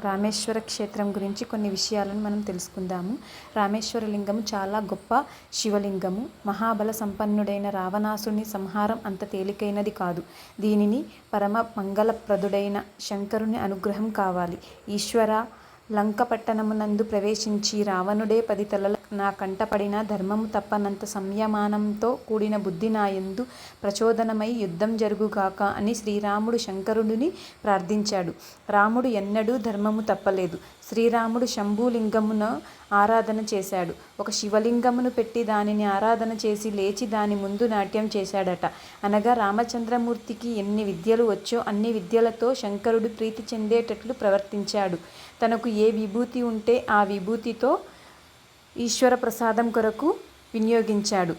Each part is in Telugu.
రామేశ్వర క్షేత్రం గురించి కొన్ని విషయాలను మనం తెలుసుకుందాము. రామేశ్వర లింగము చాలా గొప్ప శివలింగము. మహాబల సంపన్నుడైన రావణాసుని సంహారం అంత తేలికైనది కాదు. దీనిని పరమ మంగళప్రదుడైన శంకరుని అనుగ్రహం కావాలి. ఈశ్వర లంక పట్టణమునందు ప్రవేశించి రావణుడే పది తలల నా కంటపడిన ధర్మము తప్పనంత సంయమానంతో కూడిన బుద్ధి నాయందు ప్రచోదనమై యుద్ధం జరుగుగాక అని శ్రీరాముడు శంకరుడిని ప్రార్థించాడు. రాముడు ఎన్నడూ ధర్మము తప్పలేదు. శ్రీరాముడు శంభులింగమును ఆరాధన చేశాడు. ఒక శివలింగమును పెట్టి దానిని ఆరాధన చేసి లేచి దాని ముందు నాట్యం చేశాడట. అనగా రామచంద్రమూర్తికి ఎన్ని విద్యలు వచ్చో అన్ని విద్యలతో శంకరుడు ప్రీతి చెందేటట్లు ప్రవర్తించాడు. తనకు ఏ విభూతి ఉంటే ఆ విభూతితో ఈశ్వర ప్రసాదం కొరకు వినియోగించాడు.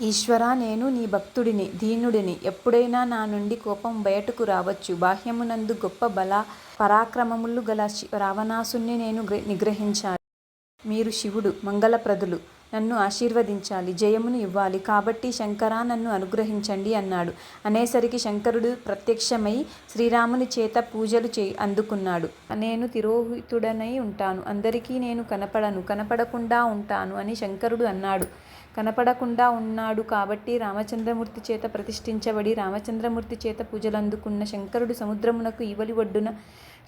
ఈశ్వరా నేను నీ భక్తుడిని దీనుడిని. ఎప్పుడైనా నా నుండి కోపం బయటకు రావచ్చు. బాహ్యమునందు గొప్ప బల పరాక్రమములు గల రావణాసుని నేను నిగ్రహించాను మీరు శివుడు మంగళప్రదులు. నన్ను ఆశీర్వదించాలి జయమును ఇవ్వాలి. కాబట్టి శంకరా నన్ను అనుగ్రహించండి అన్నాడు. అనేసరికి శంకరుడు ప్రత్యక్షమై శ్రీరాముని చేత పూజలు చే అందుకున్నాడు. నేను తిరోహితుడనై ఉంటాను. అందరికీ నేను కనపడను. కనపడకుండా ఉంటాను అని శంకరుడు అన్నాడు. కనపడకుండా ఉన్నాడు కాబట్టి రామచంద్రమూర్తి చేత ప్రతిష్ఠించబడి రామచంద్రమూర్తి చేత పూజలందుకున్న శంకరుడు సముద్రమునకు ఇవలి ఒడ్డున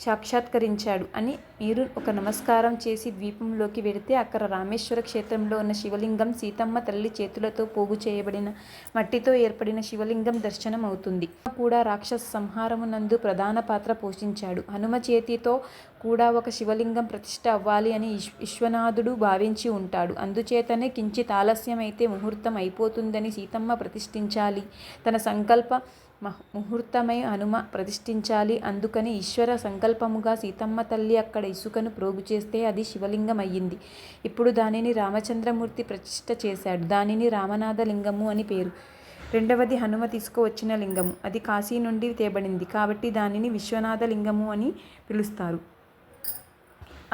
సాక్షాత్కరించాడు అని మీరు ఒక నమస్కారం చేసి ద్వీపంలోకి వెడితే అక్కడ రామేశ్వర క్షేత్రంలో ఉన్న శివలింగం సీతమ్మ తల్లి చేతులతో పోగు చేయబడిన మట్టితో ఏర్పడిన శివలింగం దర్శనం అవుతుంది కూడా రాక్షస సంహారమునందు ప్రధాన పాత్ర పోషించాడు. హనుమ చేతితో కూడా ఒక శివలింగం ప్రతిష్ఠ అవ్వాలి అని విశ్వనాథుడు భావించి ఉంటాడు. అందుచేతనే కించిత్ ఆలస్యమైతే ముహూర్తం అయిపోతుందని సీతమ్మ ప్రతిష్ఠించాలి. తన సంకల్ప ముహూర్తమై హనుమ ప్రతిష్ఠించాలి. అందుకని ఈశ్వర సంకల్పముగా సీతమ్మ తల్లి అక్కడ ఇసుకను ప్రోగు చేస్తే అది శివలింగం అయ్యింది ఇప్పుడు దానిని రామచంద్రమూర్తి ప్రతిష్ఠ చేశాడు. దానిని రామనాథ లింగము అని పేరు. రెండవది హనుమ తీసుకువచ్చిన లింగము. అది కాశీ నుండి తేబడింది. కాబట్టి దానిని విశ్వనాథ లింగము అని పిలుస్తారు.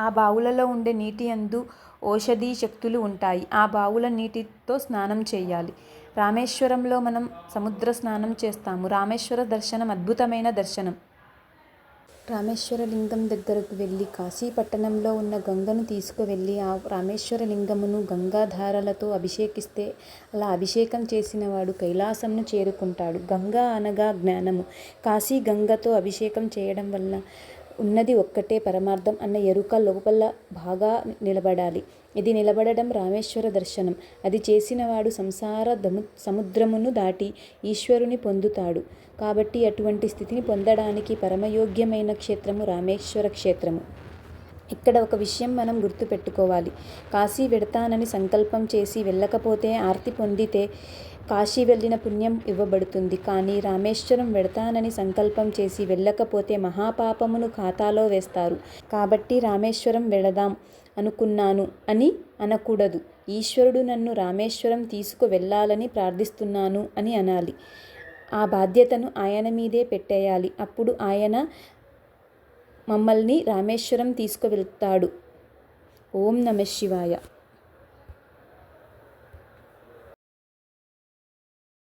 ఆ బావులలో ఉండే నీటి అందు ఔషధీ శక్తులు ఉంటాయి. ఆ బావుల నీటితో స్నానం చేయాలి. రామేశ్వరంలో మనం సముద్ర స్నానం చేస్తాము. రామేశ్వర దర్శనం అద్భుతమైన దర్శనం. రామేశ్వర లింగం దగ్గరకు వెళ్ళి కాశీ పట్టణంలో ఉన్న గంగను తీసుకువెళ్ళి ఆ రామేశ్వర లింగమును గంగాధారలతో అభిషేకిస్తే అలా అభిషేకం చేసిన వాడు కైలాసంను చేరుకుంటాడు. గంగా అనగా జ్ఞానము. కాశీ గంగతో అభిషేకం చేయడం వల్ల ఉన్నది ఒక్కటే పరమార్థం అన్న ఎరుక లోపల బాగా నిలబడాలి. ఇది నిలబడడం రామేశ్వర దర్శనం. అది చేసినవాడు సంసార దము సముద్రమును దాటి ఈశ్వరుని పొందుతాడు. కాబట్టి అటువంటి స్థితిని పొందడానికి పరమయోగ్యమైన క్షేత్రము రామేశ్వర క్షేత్రము. ఇక్కడ ఒక విషయం మనం గుర్తుపెట్టుకోవాలి. కాశీ వెడతానని సంకల్పం చేసి వెళ్ళకపోతే ఆర్తి పొందితే కాశీ వెళ్ళిన పుణ్యం ఇవ్వబడుతుంది. కానీ రామేశ్వరం వెడతానని సంకల్పం చేసి వెళ్ళకపోతే మహాపాపమును ఖాతాలో వేస్తారు. కాబట్టి రామేశ్వరం వెళదాం అనుకున్నాను అని అనకూడదు. ఈశ్వరుడు నన్ను రామేశ్వరం తీసుకు వెళ్ళాలని ప్రార్థిస్తున్నాను అని అనాలి. ఆ బాధ్యతను ఆయన మీదే పెట్టేయాలి. అప్పుడు ఆయన మమ్మల్ని రామేశ్వరం తీసుకువెళ్తాడు. ఓం నమ శివాయ.